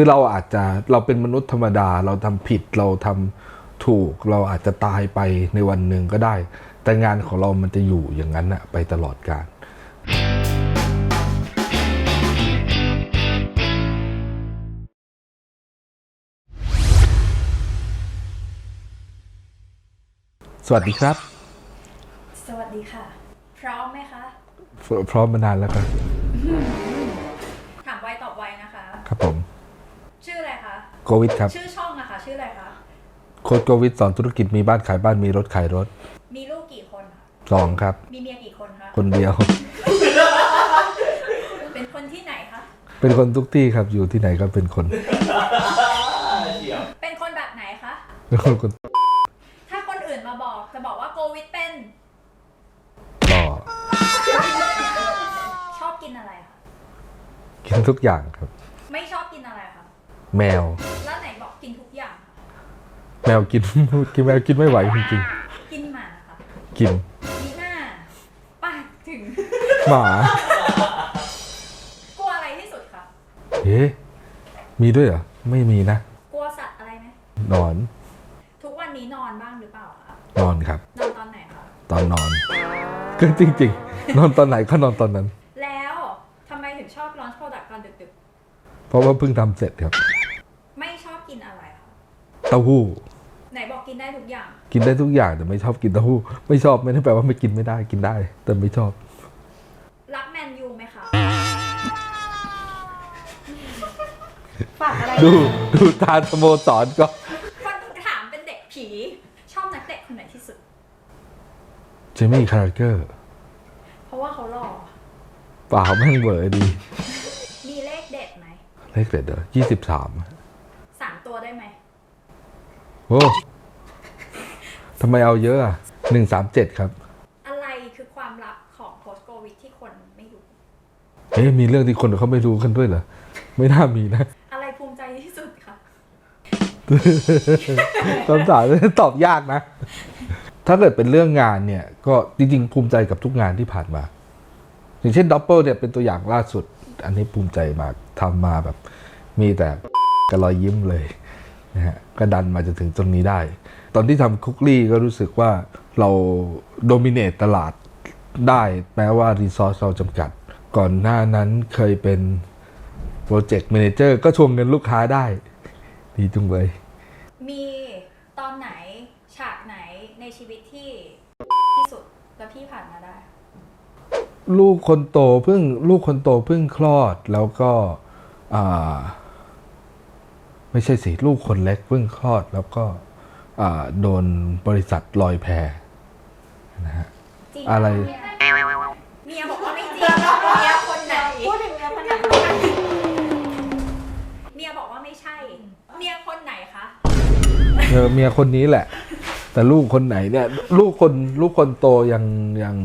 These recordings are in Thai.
คือเราอาจจะเราเป็นมนุษย์ธรรมดา เราทำผิดเราทำถูกเราอาจจะตายไปในวันหนึ่งก็ได้ แต่งานของเรามันจะอยู่อย่างนั้นอะไปตลอดกาลสวัสดีครับ สวัสดีค่ะ พร้อมไหมคะพพร้อมมานานแล้วครับ โควิดครับ ชื่อช่องอะคะชื่ออะไรคะ โค้ดโควิดสอนธุรกิจมีบ้านขายบ้านมีรถขายรถมีลูกกี่คนคะสองครับ มีเมียกี่คนคะ คนเดียว เป็นคนที่ไหนคะ เป็นคนทุกที่ครับอยู่ที่ไหนก็เป็นคนเป็นคนแบบไหนคะ เป็นคนคนถ้าคนอื่นมาบอกจะบอกว่าโควิดเป็นหล่อชอบกินอะไรคะ กินทุกอย่างครับ แมว แล้วไหนบอกกินทุกอย่างคะแมวกิน กินแมวกินไม่ไหวจริงกินหมาค่ะๆกิน มีหน้าปากถึง หมา กลัวอะไรที่สุดคะเอ๊ะมีด้วยเหรอ ไม่มีนะ กลัวสัตว์อะไรไหมนอน ทุกวันนี้นอนบ้างหรือเปล่าคะนอนครับ นอนตอนไหนคะตอนนอน ก็จริง ๆ นอนตอนไหนก็นอนตอนนั้น แล้วทำไมถึงชอบร้อนโปรดักต์ตอนดึกเพราะว่าเพิ่งทำเสร็จครับ ๆ ไม่ชอบกินอะไรคะ เต้าหู้ ไหนบอกกินได้ทุกอย่าง กินได้ทุกอย่างแต่ไม่ชอบกินเต้าหู้ ไม่ชอบไม่ได้แปลว่าไม่กินไม่ได้กินได้ แต่ไม่ชอบ รักแมนยูไหมคะ ฝากอะไรดูดูตาสโมสรก็ คนถามเป็นเด็กผี ชอบนักเตะคนไหนที่สุด เจมี่คาราเกอร์ เพราะว่าเขาหล่อ เปล่าแม่งเบอร์ดี มีเลขเด็ดไหมเลขเด็ดเด้อยี่สิบสาม สามตัวได้ไหม โอ้ทำไมเอาเยอะอะหนึ่งสามเจ็ดครับ อะไรคือความลับของโพสโควิดที่คนไม่รู้ เอ๊ะมีเรื่องที่คนเขาไม่รู้กันด้วยเหรอ ไม่น่ามีนะ อะไรภูมิใจที่สุดคะคำถามนี้ตอบยากนะ ถ้าเกิดเป็นเรื่องงานเนี่ย ก็จริงๆ ภูมิใจกับทุกงานที่ผ่านมา อย่างเช่นดับเบิลเนี่ยเป็นตัวอย่างล่าสุด อันนี้ภูมิใจมากทำมาแบบ มีแต่กระรอยยิ้มเลย นะฮะก็ดันมาจนถึงตรงนี้ได้ ตอนที่ทำคุกลี่ก็รู้สึกว่าเราโดมิเนตตลาดได้แม้ว่ารีซอสเราจำกัด ก่อนหน้านั้นเคยเป็นโปรเจกต์ a ม a เจอร์ก็ทวงเงินลูกค้าได้ ดีจุงเลย มีตอนไหนฉากไหนในชีวิตที่ที่สุดแล้วพี่ผ่านมาได้ ลูกคนโตเพิ่งลูกคนโตเพิ่งคลอดแล้วก็อ่า ไม่ใช่สิลูกคนเล็กเพิ่งคลอดแล้วก็อ่าโดนบริษัทลอยแพนะฮะจริงอะไรเมียบอกว่าไม่จริงเมียคนไหนพูดถึงเมียคนไหนเมียบอกว่าไม่ใช่ เมียคนไหนคะเออเมียคนนี้แหละ แต่ลูกคนไหนเนี่ย ลูกคนลูกคนโตยังยัง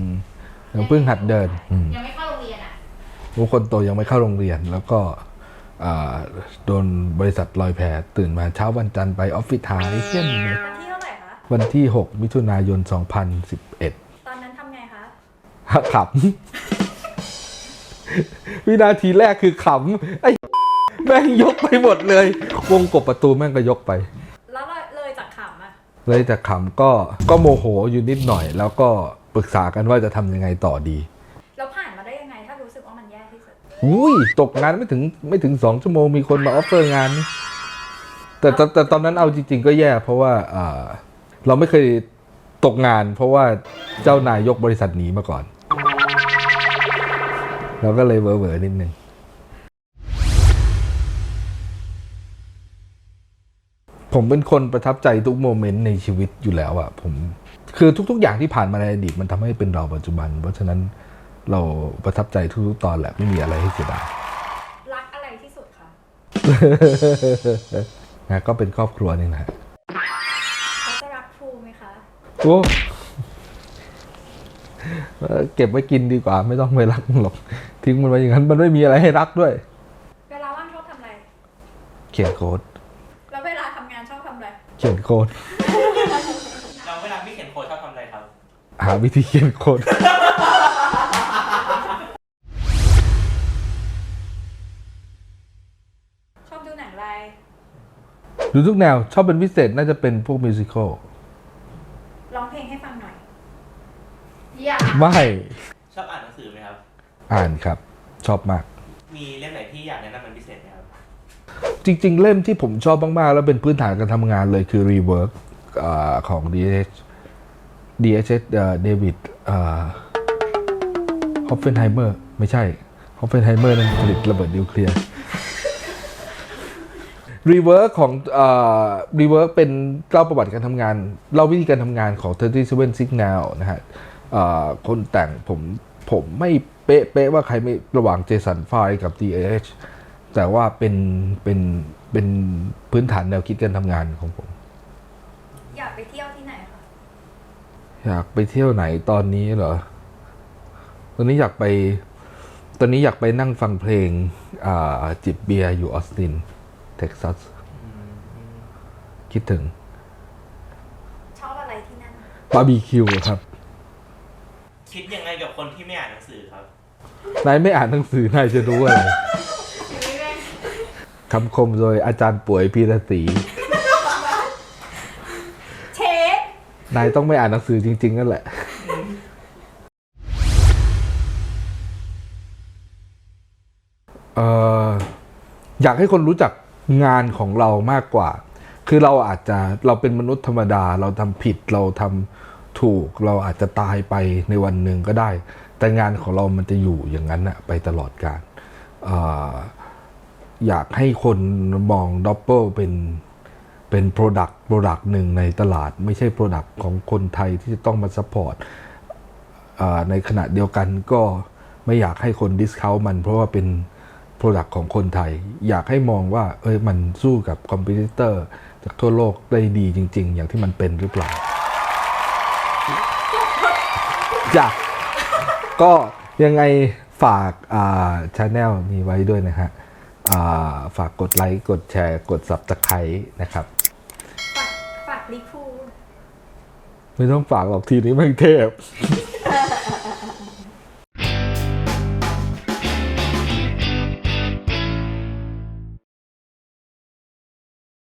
ยังเพิ่งหัดเดินอืมยังไม่เข้าโรงเรียนอะลูกคนโตยังไม่เข้าโรงเรียนแล้วก็อ่า โดนบริษัทลอยแพตื่นมาเช้าวันจันทร์ไปออฟฟิศหายเที่ยงเลยวันที่เท่าไหร่คะ วันที่ 6 มิถุนายน 2011 ตอนนั้นทำไงคะขำวินาทีแรกคือขำไอ้แม่งยกไปหมดเลย วงกบประตูแม่งก็ยกไป แล้วเลยเลยจากขำอะเลยจากขำก็ก็โมโหอยู่นิดหน่อย แล้วก็ปรึกษากันว่าจะทำยังไงต่อดี อุ้ยตกงานไม่ถึงไม่ถึงสองชั่วโมงมีคนมาออฟเฟอร์งานแต่แต่แต่ตอนนั้นเอาจริง ๆ ก็แย่ เพราะว่าเราไม่เคยตกงาน เพราะว่าเจ้านายยกบริษัทหนีมาก่อน เราก็เลยเวอร์ๆนิดนึงผมเป็นคนประทับใจทุกโมเมนต์ในชีวิตอยู่แล้วอะผม คือทุก ๆ อย่างที่ผ่านมาในอดีตมันทำให้เป็นเราปัจจุบัน เพราะฉะนั้น เราประทับใจทุกๆตอนแหละไม่มีอะไรให้เสียดายรักอะไรที่สุดคะนะก็เป็นครอบครัวนี่แหละแล้วจะรักครูไหมคะโอ้เออเก็บไว้กินดีกว่า ไม่ต้องไปรักมันหรอก ทิ้งมันไว้อย่างนั้น มันไม่มีอะไรให้รักด้วย เวลาว่างชอบทำอะไร เขียนโค้ดแล้วเวลาทำงานชอบทำอะไร เขียนโค้ดแล้วเวลาพี่เขียนโค้ดชอบทำอะไรครับ หาวิธีเขียนโค้ด ดูทุกแนวชอบเป็นพิเศษน่าจะเป็นพวกมิวสิควลร้องเพลงให้ฟังหน่อย อย่าไม่ชอบอ่านหนังสือไหมครับ อ่านครับ ชอบมาก มีเล่มไหนที่อยากแนะนำเป็นพิเศษไหมครับ จริง ๆ เล่มที่ผมชอบมาก ๆ แล้วเป็นพื้นฐานการทำงานเลยคือ Rework อาของ DH DHS เดวิดฮอฟเฟนไฮเมอร์ไม่ใช่ฮอฟเฟนไฮเมอร์นั่นผลิตระเบิดนิวเคลียร์ Rework ของเอ่อ Rework เป็นเล่าประวัติการทำงาน เล่าวิธีการทำงานของ 37 Signal นะฮะเอ่อคนแต่งผมผมไม่เป๊ะเป๊ะว่าใครไม่ระหว่างเจสันไฟกับ DH แต่ว่าเป็นเป็นเป็นพื้นฐานแนวคิดการทำงานของผม อยากไปเที่ยวที่ไหนคะอยากไปเที่ยวไหนตอนนี้เหรอ ตอนนี้อยากไป ตอนนี้อยากไปนั่งฟังเพลงอ่าจิบเบียร์อยู่ออสตินเท็กซัสคิดถึง ชอบอะไรที่นั่น บาร์บีคิวครับ คิดยังไงกับคนที่ไม่อ่านหนังสือครับ นายไม่อ่านหนังสือนายจะรู้อะไรคำคมโดยอาจารย์ป่วยพีระศรีเชฟนายต้องไม่อ่านหนังสือจริง ๆ นั่นแหละเอ่ออยากให้คนรู้จัก งานของเรามากกว่า คือเราอาจจะเราเป็นมนุษย์ธรรมดา เราทำผิดเราทำถูกเราอาจจะตายไปในวันหนึ่งก็ได้ แต่งานของเรามันจะอยู่อย่างนั้นนะไปตลอดกาลออยากให้คนมองด็อปเปิลเป็นเป็น Product Product หนึ่งในตลาด ไม่ใช่ Product ของคนไทยที่จะต้องมาซัพพอร์ตในขณะเดียวกันก็ไม่อยากให้คนดิสคาวมัน เพราะว่าเป็น Product ของคนไทย อยากให้มองว่าเอ้ยมันสู้กับคอมพิวเตอร์จากทั่วโลกได้ดีจริง ๆ อย่างที่มันเป็นหรือเปล่าจ้ะก็ยังไงฝากอ่าชาแนลนี้ไว้ด้วยนะฮะอ่าฝากกดไลค์กดแชร์ กด Subscribe นะครับฝากฝากลิพูลไม่ต้องฝากหรอกทีนี้แม่งเทพ